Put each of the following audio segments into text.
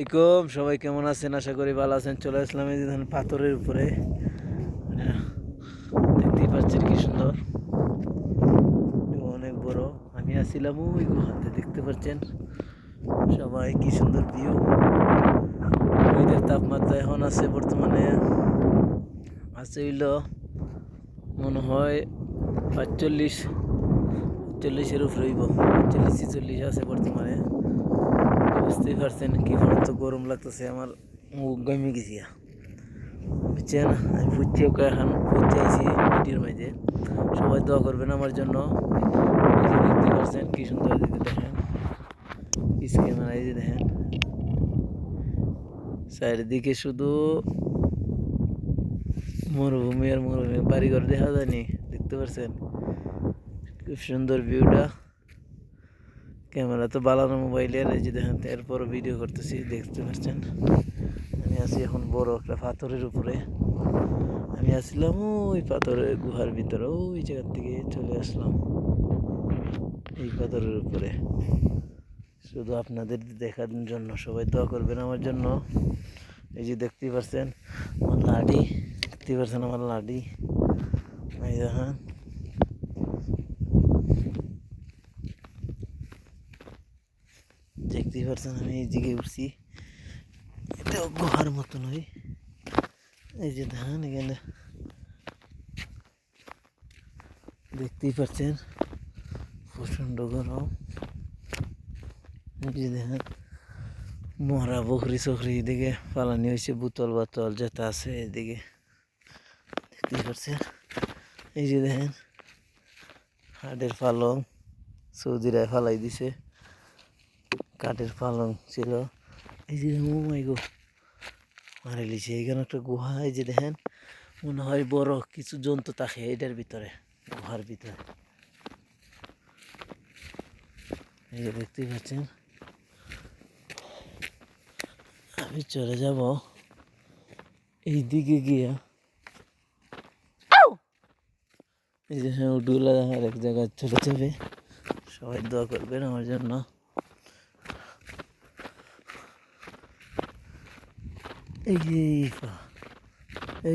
আসসালামাইকুম সবাই কেমন আছেন? আশা করি ভালো আছেন। চলে আসলাম এই যে পাথরের উপরে। আহ, দেখতেই পাচ্ছেন কি সুন্দর। অনেক বড়। আমি আসছিলাম ওই গুহাতে দেখতে পাচ্ছেন? সবাই কি সুন্দর ভিউ। ওইদের তাপমাত্রা এখন আছে বর্তমানে আছে হইল মনে হয় পাঁচচল্লিশ চল্লিশের উপরে হইব। চল্লিশ ছিচল্লিশ আছে বর্তমানে। পারছেন কি তো গরম লাগতেছে, আমার মুখ গমে গেছি বুঝছেন? আমি ফুটছি এখন ফুটতে আইছি ভিডিওর মাঝে। সবাই দোয়া করবেন আমার জন্য। দেখতে পাচ্ছেন, কি সুন্দর দিকে দেখেন। পিস ক্যামেরা, এই যে দেখেন। চারিদিকে শুধু মরুভূমি আর মরুভূমি, বাড়িঘর দেখা যায়নি, দেখতে পারছেন খুব সুন্দর ভিউটা ক্যামেরা তো বালানো মোবাইলের এই যে দেখেন এরপর ভিডিও করতেছি, দেখতে পাচ্ছেন? আমি আছি এখন বড় একটা পাথরের উপরে। আমি আসলাম ওই পাথরের গুহার ভিতরে, ওই জায়গার থেকে চলে আসলাম এই পাথরের উপরে। শুধু আপনাদের দেখার জন্য, সবাই দোয়া করবেন আমার জন্য। এই যে দেখতেই পাচ্ছেন, আমার লাডি দেখতেই পাচ্ছেন আমার লাডি। এই দেখেন দেখতেই পাচ্ছেন আমি এই দিকে উঠছি। এটাও গুহার মতো নয়। এই যে ধান এখানে। দেখতেই পাচ্ছেন, প্রচণ্ড গরম। এই যে দেখেন, মরা বকরি চকরি এদিকে পালানি হয়েছে, বোতল বাতল যেটা আছে এদিকে। দেখতেই পাচ্ছেন, এই যে দেখেন হাটের পালং সৌদিরায় ফালাই দিছে। কাঠের পালং ছিল। এই যে ও মাই গো মারে লিছে এখানে একটা গুহা এই যে দেখেন মনে হয় বড় কিছু জন্তু থাকে এটার ভিতরে গুহার ভিতরে। এই যে দেখতেই পাচ্ছেন আমি চলে যাব এই দিকে গিয়া এই যে হ্যাঁ উডুলা এক জায়গায় চলে যাবে। সবাই দোয়া করবেন আমার জন্য। এই যে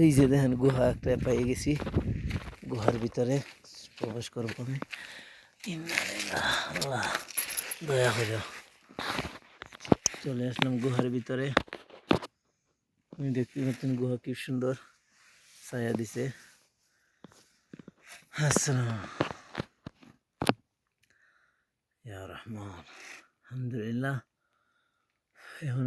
এই যে দেখেন, গুহা একটা পেয়ে গেছি। গুহার ভিতরে প্রবেশ করব আমি। দয়া করে। চলে আসলাম গুহার ভিতরে। আমি দেখতে পাচ্ছেন গুহা কি সুন্দর ছায়া দিছে। আসসালাম ইয়া রহমান, আলহামদুলিল্লাহ। এখন